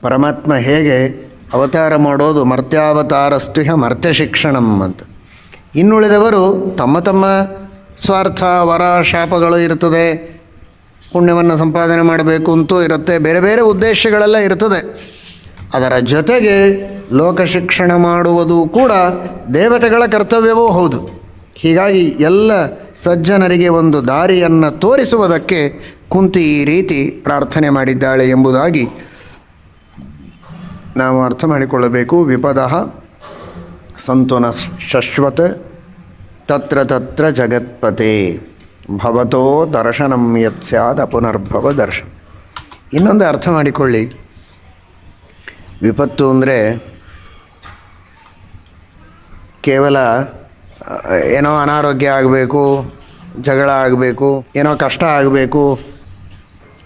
ಪರಮಾತ್ಮ ಹೇಗೆ ಅವತಾರ ಮಾಡೋದು ಮರ್ತ್ಯಾವತಾರಸ್ತು ಹ್ಯ ಮರ್ತ್ಯ ಶಿಕ್ಷಣಂ ಅಂತ. ಇನ್ನುಳಿದವರು ತಮ್ಮ ತಮ್ಮ ಸ್ವಾರ್ಥ, ವರ, ಶಾಪಗಳು ಇರ್ತದೆ ಪುಣ್ಯವನ್ನು ಸಂಪಾದನೆ ಮಾಡಬೇಕು ಅಂತೂ ಇರುತ್ತೆ. ಬೇರೆ ಬೇರೆ ಉದ್ದೇಶಗಳೆಲ್ಲ ಇರ್ತದೆ. ಅದರ ಜೊತೆಗೆ ಲೋಕ ಶಿಕ್ಷಣ ಮಾಡುವುದು ಕೂಡ ದೇವತೆಗಳ ಕರ್ತವ್ಯವೂ ಹೌದು. ಹೀಗಾಗಿ ಎಲ್ಲ ಸಜ್ಜನರಿಗೆ ಒಂದು ದಾರಿಯನ್ನು ತೋರಿಸುವುದಕ್ಕೆ ಕುಂತಿ ಈ ರೀತಿ ಪ್ರಾರ್ಥನೆ ಮಾಡಿದ್ದಾಳೆ ಎಂಬುದಾಗಿ ನಾವು ಅರ್ಥ ಮಾಡಿಕೊಳ್ಳಬೇಕು. ವಿಪದ ಸಂತುನ ಶಶ್ವತ್ ತತ್ರ ತತ್ರ ಜಗತ್ಪತೆ. ಭವತೋ ದರ್ಶನಂ ಯತ್ ಸ್ಯಾದ ಪುನರ್ಭವ ದರ್ಶನ. ಇನ್ನೊಂದು ಅರ್ಥ ಮಾಡಿಕೊಳ್ಳಿ. ವಿಪತ್ತು ಅಂದರೆ ಕೇವಲ ಏನೋ ಅನಾರೋಗ್ಯ ಆಗಬೇಕು, ಜಗಳ ಆಗಬೇಕು, ಏನೋ ಕಷ್ಟ ಆಗಬೇಕು,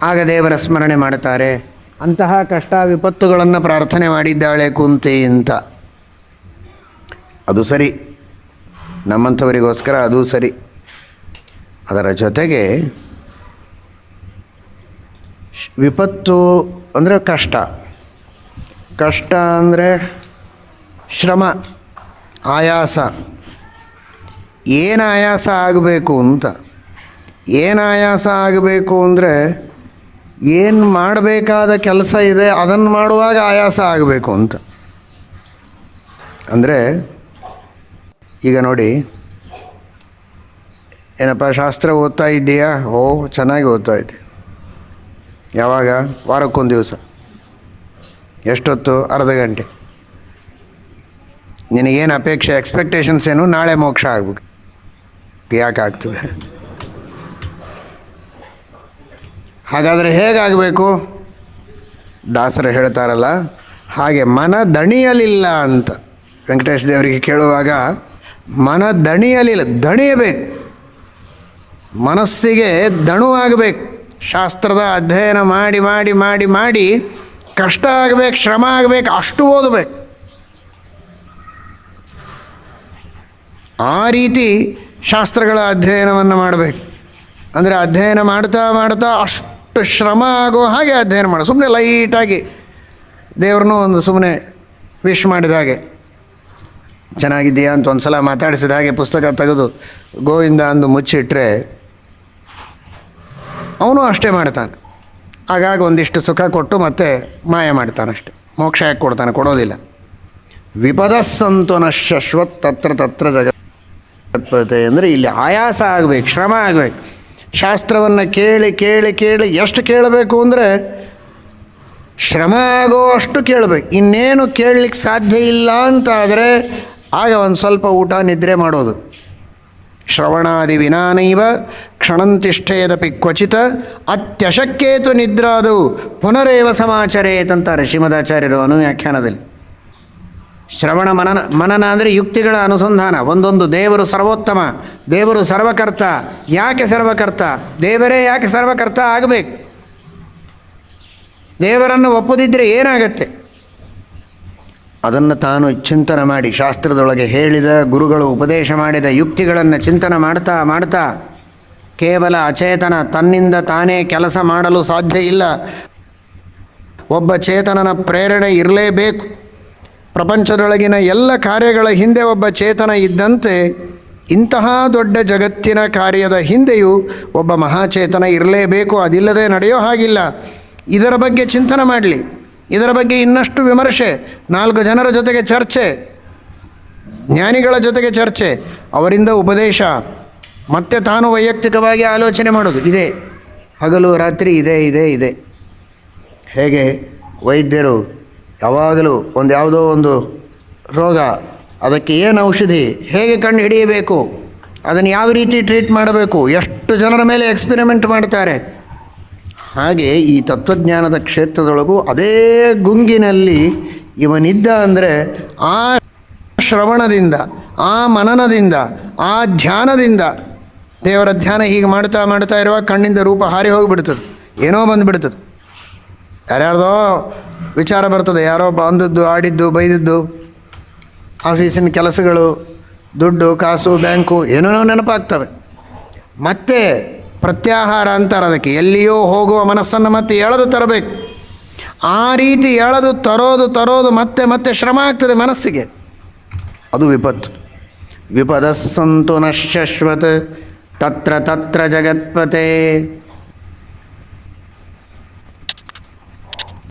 ಆಗ ದೇವರ ಸ್ಮರಣೆ ಮಾಡುತ್ತಾರೆ. ಅಂತಹ ಕಷ್ಟ ವಿಪತ್ತುಗಳನ್ನು ಪ್ರಾರ್ಥನೆ ಮಾಡಿದ್ದಾಳೆ ಕುಂತಿ ಅಂತ. ಅದು ಸರಿ. ನಮ್ಮಂಥವರಿಗೋಸ್ಕರ ಅದು ಸರಿ. ಅದರ ಜೊತೆಗೆ ವಿಪತ್ತು ಅಂದರೆ ಕಷ್ಟ. ಕಷ್ಟ ಅಂದರೆ ಶ್ರಮ, ಆಯಾಸ. ಏನು ಆಯಾಸ ಆಗಬೇಕು ಅಂತ. ಏನು ಆಯಾಸ ಆಗಬೇಕು ಅಂದರೆ ಏನು ಮಾಡಬೇಕಾದ ಕೆಲಸ ಇದೆ ಅದನ್ನು ಮಾಡುವಾಗ ಆಯಾಸ ಆಗಬೇಕು ಅಂತ. ಅಂದರೆ ಈಗ ನೋಡಿ, ಏನಪ್ಪ ಶಾಸ್ತ್ರ ಓದ್ತಾ ಇದ್ದೀಯಾ? ಓ, ಚೆನ್ನಾಗಿ ಓದ್ತಾ ಇದ್ದೆ. ಯಾವಾಗ? ವಾರಕ್ಕೊಂದು ದಿವಸ. ಎಷ್ಟೊತ್ತು? ಅರ್ಧ ಗಂಟೆ. ನಿನಗೇನು ಅಪೇಕ್ಷೆ? ಎಕ್ಸ್ಪೆಕ್ಟೇಷನ್ಸ್ ಏನು? ನಾಳೆ ಮೋಕ್ಷ ಆಗ್ಬೇಕು. ಯಾಕೆ ಆಗ್ತದೆ ಹಾಗಾದರೆ ಹೇಗಾಗಬೇಕು? ದಾಸರು ಹೇಳ್ತಾರಲ್ಲ, ಹಾಗೆ ಮನ ದಣಿಯಲಿಲ್ಲ ಅಂತ. ವೆಂಕಟೇಶ ದೇವರಿಗೆ ಕೇಳುವಾಗ, ಮನ ದಣಿಯಲಿಲ್ಲ, ದಣಿಯಬೇಕು. ಮನಸ್ಸಿಗೆ ದಣುವಾಗಬೇಕು ಶಾಸ್ತ್ರದ ಅಧ್ಯಯನ ಮಾಡಿ ಮಾಡಿ ಮಾಡಿ ಮಾಡಿ ಕಷ್ಟ ಆಗಬೇಕು, ಶ್ರಮ ಆಗಬೇಕು, ಅಷ್ಟು ಓದಬೇಕು. ಆ ರೀತಿ ಶಾಸ್ತ್ರಗಳ ಅಧ್ಯಯನವನ್ನು ಮಾಡಬೇಕು. ಅಂದರೆ ಅಧ್ಯಯನ ಮಾಡ್ತಾ ಮಾಡ್ತಾ ಅಷ್ಟು ಶ್ರಮ ಆಗೋ ಹಾಗೆ ಅಧ್ಯಯನ ಮಾಡ. ಸುಮ್ಮನೆ ಲೈಟಾಗಿ ದೇವ್ರನ್ನೂ ಒಂದು ಸುಮ್ಮನೆ ವಿಶ್ ಮಾಡಿದ ಹಾಗೆ. ಚೆನ್ನಾಗಿದ್ದೀಯಾ ಅಂತ ಒಂದು ಸಲ ಮಾತಾಡಿಸಿದ ಹಾಗೆ ಪುಸ್ತಕ ತೆಗೆದು ಗೋವಿಂದ ಅಂದು ಮುಚ್ಚಿಟ್ರೆ ಅವನು ಅಷ್ಟೇ ಮಾಡ್ತಾನೆ. ಆಗಾಗ ಒಂದಿಷ್ಟು ಸುಖ ಕೊಟ್ಟು ಮತ್ತೆ ಮಾಯ ಮಾಡ್ತಾನಷ್ಟೆ ಮೋಕ್ಷ ಯಾಕೆ ಕೊಡ್ತಾನೆ? ಕೊಡೋದಿಲ್ಲ. ವಿಪದ ಸಂತೋನ ಶಶ್ವತ್ ತತ್ರ ತತ್ರ ಜಗತ್ಪತೆ ಅಂದರೆ ಇಲ್ಲಿ ಆಯಾಸ ಆಗಬೇಕು, ಶ್ರಮ ಆಗಬೇಕು. ಶಾಸ್ತ್ರವನ್ನು ಕೇಳಿ ಕೇಳಿ ಕೇಳಿ ಎಷ್ಟು ಕೇಳಬೇಕು ಅಂದರೆ ಶ್ರಮ ಆಗೋ ಅಷ್ಟು ಕೇಳಬೇಕು. ಇನ್ನೇನು ಕೇಳಲಿಕ್ಕೆ ಸಾಧ್ಯ ಇಲ್ಲ ಅಂತಾದರೆ ಆಗ ಒಂದು ಸ್ವಲ್ಪ ಊಟ ನಿದ್ರೆ ಮಾಡೋದು. ಶ್ರವಣಾದಿ ವಿನಾನೈವ ಕ್ಷಣಂತಿಷ್ಠೇದಪಿ ಕ್ವಚಿತ ಅತ್ಯಶಕ್ಕೇತು ನಿದ್ರಾದು ಪುನರೇವ ಸಮಾಚರೇತಂತಾರೆ ಶ್ರೀಮದಾಚಾರ್ಯರು ಅನುವ್ಯಾಖ್ಯಾನದಲ್ಲಿ. ಶ್ರವಣ ಮನನ ಮನನ ಅಂದರೆ ಯುಕ್ತಿಗಳ ಅನುಸಂಧಾನ. ಒಂದೊಂದು ದೇವರು ಸರ್ವೋತ್ತಮ, ದೇವರು ಸರ್ವಕರ್ತ. ಯಾಕೆ ಸರ್ವಕರ್ತ? ದೇವರೇ ಯಾಕೆ ಸರ್ವಕರ್ತ ಆಗಬೇಕು? ದೇವರನ್ನು ಒಪ್ಪದಿದ್ದರೆ ಏನಾಗತ್ತೆ? ಅದನ್ನು ತಾನು ಚಿಂತನೆ ಮಾಡಿ, ಶಾಸ್ತ್ರದೊಳಗೆ ಹೇಳಿದ ಗುರುಗಳು ಉಪದೇಶ ಮಾಡಿದ ಯುಕ್ತಿಗಳನ್ನು ಚಿಂತನೆ ಮಾಡ್ತಾ ಮಾಡ್ತಾ, ಕೇವಲ ಅಚೇತನ, ತನ್ನಿಂದ ತಾನೇ ಕೆಲಸ ಮಾಡಲು ಸಾಧ್ಯ ಇಲ್ಲ. ಒಬ್ಬ ಚೇತನನ ಪ್ರೇರಣೆ ಇರಲೇಬೇಕು. ಪ್ರಪಂಚದೊಳಗಿನ ಎಲ್ಲ ಕಾರ್ಯಗಳ ಹಿಂದೆ ಒಬ್ಬ ಚೇತನ ಇದ್ದಂತೆ ಇಂತಹ ದೊಡ್ಡ ಜಗತ್ತಿನ ಕಾರ್ಯದ ಹಿಂದೆಯೂ ಒಬ್ಬ ಮಹಾಚೇತನ ಇರಲೇಬೇಕು. ಅದಿಲ್ಲದೆ ನಡೆಯೋ ಹಾಗಿಲ್ಲ. ಇದರ ಬಗ್ಗೆ ಚಿಂತನೆ ಮಾಡಲಿ. ಇದರ ಬಗ್ಗೆ ಇನ್ನಷ್ಟು ವಿಮರ್ಶೆ. ನಾಲ್ಕು ಜನರ ಜೊತೆಗೆ ಚರ್ಚೆ. ಜ್ಞಾನಿಗಳ ಜೊತೆಗೆ ಚರ್ಚೆ. ಅವರಿಂದ ಉಪದೇಶ. ಮತ್ತೆ ತಾನು ವೈಯಕ್ತಿಕವಾಗಿ ಆಲೋಚನೆ ಮಾಡೋದು. ಇದೆ. ಹಗಲು ರಾತ್ರಿ ಇದೆ ಇದೆ ಇದೆ. ಹೇಗೆ ವೈದ್ಯರು ಯಾವಾಗಲೂ ಒಂದು ಯಾವುದೋ ಒಂದು ರೋಗ, ಅದಕ್ಕೆ ಏನು ಔಷಧಿ, ಹೇಗೆ ಕಣ್ಣು ಹಿಡಿಯಬೇಕು, ಅದನ್ನು ಯಾವ ರೀತಿ ಟ್ರೀಟ್ ಮಾಡಬೇಕು, ಎಷ್ಟು ಜನರ ಮೇಲೆ ಎಕ್ಸ್ಪೆರಿಮೆಂಟ್ ಮಾಡ್ತಾರೆ. ಹಾಗೆ ಈ ತತ್ವಜ್ಞಾನದ ಕ್ಷೇತ್ರದೊಳಗೂ ಅದೇ ಗುಂಗಿನಲ್ಲಿ ಇವನಿದ್ದ ಅಂದರೆ ಆ ಶ್ರವಣದಿಂದ, ಆ ಮನನದಿಂದ, ಆ ಧ್ಯಾನದಿಂದ, ದೇವರ ಧ್ಯಾನ ಹೀಗೆ ಮಾಡ್ತಾ ಮಾಡ್ತಾ ಇರುವಾಗ ಕಣ್ಣಿಂದ ರೂಪ ಹಾರಿ ಹೋಗಿಬಿಡ್ತದೆ, ಏನೋ ಬಂದುಬಿಡ್ತದೆ. ಯಾರ್ಯಾರ್ದೋ ವಿಚಾರ ಬರ್ತದೆ, ಯಾರೋ ಬಂದದ್ದು ಆಡಿದ್ದು, ಬೈದಿದ್ದು, ಆಫೀಸಿನ ಕೆಲಸಗಳು, ದುಡ್ಡು, ಕಾಸು, ಬ್ಯಾಂಕು, ಏನೇನೋ ನೆನಪಾಗ್ತವೆ. ಮತ್ತೆ ಪ್ರತ್ಯಾಹಾರ ಅಂತಾರೆ ಅದಕ್ಕೆ. ಎಲ್ಲಿಯೋ ಹೋಗುವ ಮನಸ್ಸನ್ನು ಮತ್ತೆ ಎಳೆದು ತರಬೇಕು. ಆ ರೀತಿ ಎಳೆದು ತರೋದು ತರೋದು ಮತ್ತೆ ಮತ್ತೆ ಶ್ರಮ ಆಗ್ತದೆ ಮನಸ್ಸಿಗೆ. ಅದು ವಿಪತ್ತು. ವಿಪದಸ್ಸಂತು ನಶ್ಯಶ್ವತ್, ತತ್ರ ತತ್ರ ಜಗತ್ಪತೆ.